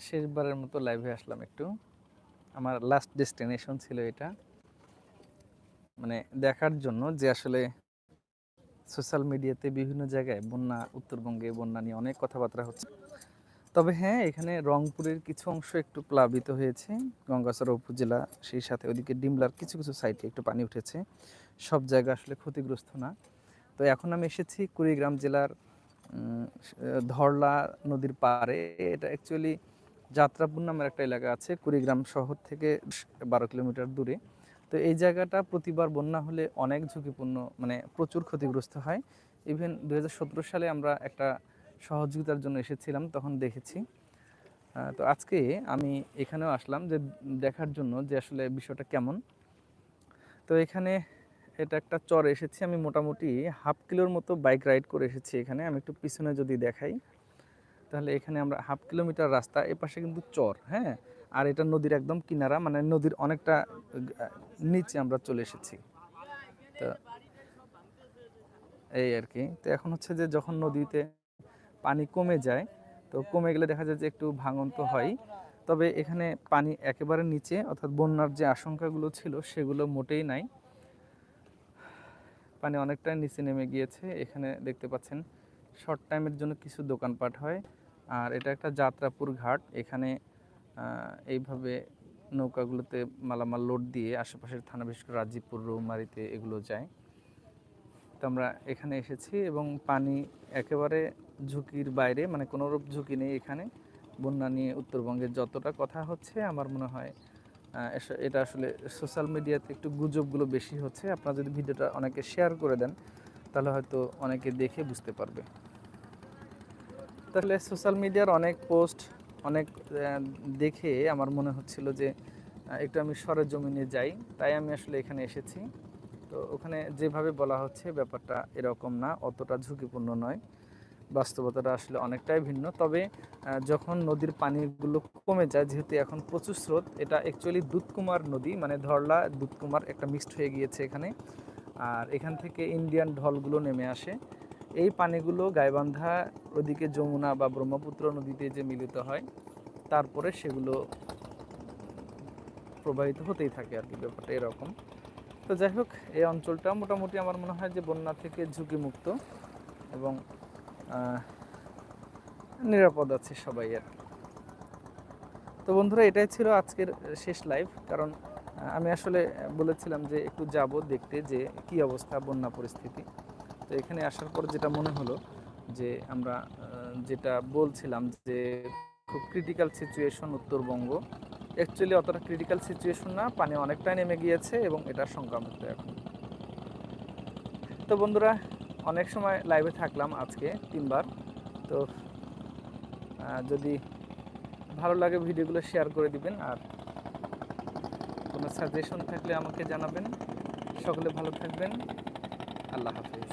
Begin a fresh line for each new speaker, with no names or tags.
শেষবারের মতো লাইভে আসলাম একটু। আমার লাস্ট ডেস্টিনেশন ছিল এটা। মানে দেখার জন্য যে আসলে সোশ্যাল মিডিয়াতে বিভিন্ন জায়গায় বন্যা, উত্তরবঙ্গে বন্যা নিয়ে অনেক কথাবার্তা হচ্ছে। তবে হ্যাঁ এখানে রংপুরের কিছু অংশ একটু প্লাবিত হয়েছে। গঙ্গাচড়া উপজেলা, সেই সাথে ওদিকে ডিমলার কিছু কিছু সাইডে একটু পানি উঠেছে। সব জায়গা আসলে ক্ষতিগ্রস্ত না। তো এখন আমি এসেছি কুড়িগ্রাম জেলার ধরলা নদীর পাড়ে। এটা অ্যাকচুয়ালি যাত্রাপুর নামের একটা এলাকা আছে, কুড়িগ্রাম শহর থেকে বারো কিলোমিটার দূরে। তো এই জায়গাটা প্রতিবার বন্যা হলে অনেক ঝুঁকিপূর্ণ মানে প্রচুর ক্ষতিগ্রস্ত হয়। ইভেন দু হাজার সতেরো সালে আমরা একটা সহযোগিতার জন্য এসেছিলাম, তখন দেখেছি। তো আজকে আমি এখানেও আসলাম যে দেখার জন্য যে আসলে বিষয়টা কেমন। তো এখানে এটা একটা চর এসেছি, আমি মোটামুটি হাফ কিলোর মতো বাইক রাইড করে এসেছি এখানে, আমি একটু পিছনে যদি দেখাই। তাহলে এখানে আমরা হাফ কিলোমিটার রাস্তা, এ পাশে কিন্তু চর হ্যাঁ? আর এটা নদীর একদম কিনারা মানে নদীর অনেকটা নিচে আমরা চলে এসেছি। তো এই আর কি। তো এখন হচ্ছে যে যখন নদীতে পানি কমে যায়, তো কমে গেলে দেখা যায় যে একটু ভাঙন তো হয় তবে এখানে পানি একেবারে নিচে, অর্থাৎ বন্যার যে আশঙ্কাগুলো ছিল, সেগুলো মোটেই নাই। পানি অনেকটাই নিচে নেমে গিয়েছে, এখানে দেখতে পাচ্ছেন। শর্ট টাইমের জন্য কিছু দোকানপাট হয়। আর এটা একটা যাত্রাপুর ঘাট। এখানে এইভাবে নৌকাগুলোতে মালামাল লোড দিয়ে আশেপাশের থানা, বিশেষ করে রাজীবপুর, রৌমারিতে এগুলো যায়। তো আমরা এখানে এসেছি এবং পানি একেবারে ঝুঁকির বাইরে মানে কোনোরূপ ঝুঁকি নেই এখানে। বন্যা নিয়ে উত্তরবঙ্গের যতটা কথা হচ্ছে, আমার মনে হয় এটা আসলে সোশ্যাল মিডিয়াতে একটু গুজবগুলো বেশি হচ্ছে। আপনারা যদি ভিডিওটা অনেকে শেয়ার করে দেন, তাহলে হয়তো অনেকে দেখে বুঝতে পারবে। তাহলে সোশ্যাল মিডিয়ার অনেক পোস্ট, অনেক দেখে আমার মনে হচ্ছিল যে একটু আমি সরের জমিনে যাই। তাই আমি আসলে এখানে এসেছি। তো ওখানে যেভাবে বলা হচ্ছে ব্যাপারটা এরকম না, অতটা ঝুঁকিপূর্ণ নয়। বাস্তবতাটা আসলে অনেকটাই ভিন্ন। তবে যখন নদীর পানিগুলো কমে যায়, যেহেতু এখন প্রচুর স্রোত, এটা অ্যাকচুয়ালি দুধকুমার নদী মানে ধরলা দুধকুমার একটা মিক্সড হয়ে গিয়েছে এখানে। আর এখান থেকে ইন্ডিয়ান ঢলগুলো নেমে আসে। এই পানিগুলো গাইবান্ধা ওদিকে যমুনা বা ব্রহ্মপুত্র নদীতে যে মিলিত হয়, তারপরে সেগুলো প্রবাহিত হতেই থাকে আর কি, ব্যাপারটা এরকম। তো যাই হোক, এই অঞ্চলটা মোটামুটি আমার মনে হয় যে বন্যা থেকে ঝুঁকিমুক্ত এবং নিরাপদ আছে সবাই আর। তো বন্ধুরা, এটাই ছিল আজকের শেষ লাইভ। কারণ আমি আসলে বলেছিলাম যে একটু যাব দেখতে যে কি অবস্থা, বন্যা পরিস্থিতি। তো এখানে আসার পর যেটা মনে হলো যে আমরা যেটা বলছিলাম যে খুব ক্রিটিক্যাল সিচুয়েশন উত্তরবঙ্গ। অ্যাকচুয়ালি অতটা ক্রিটিক্যাল সিচুয়েশন না, পানি অনেকটাই নেমে গিয়েছে এবং এটা সংক্রামক এখন। তো বন্ধুরা, অনেক সময় লাইভে থাকলাম আজকে তিনবার। তো যদি ভালো লাগে ভিডিওগুলো শেয়ার করে দিবেন আর কোনো সাজেশন থাকলে আমাকে জানাবেন। সকলে ভালো থাকবেন। আল্লাহ হাফিজ।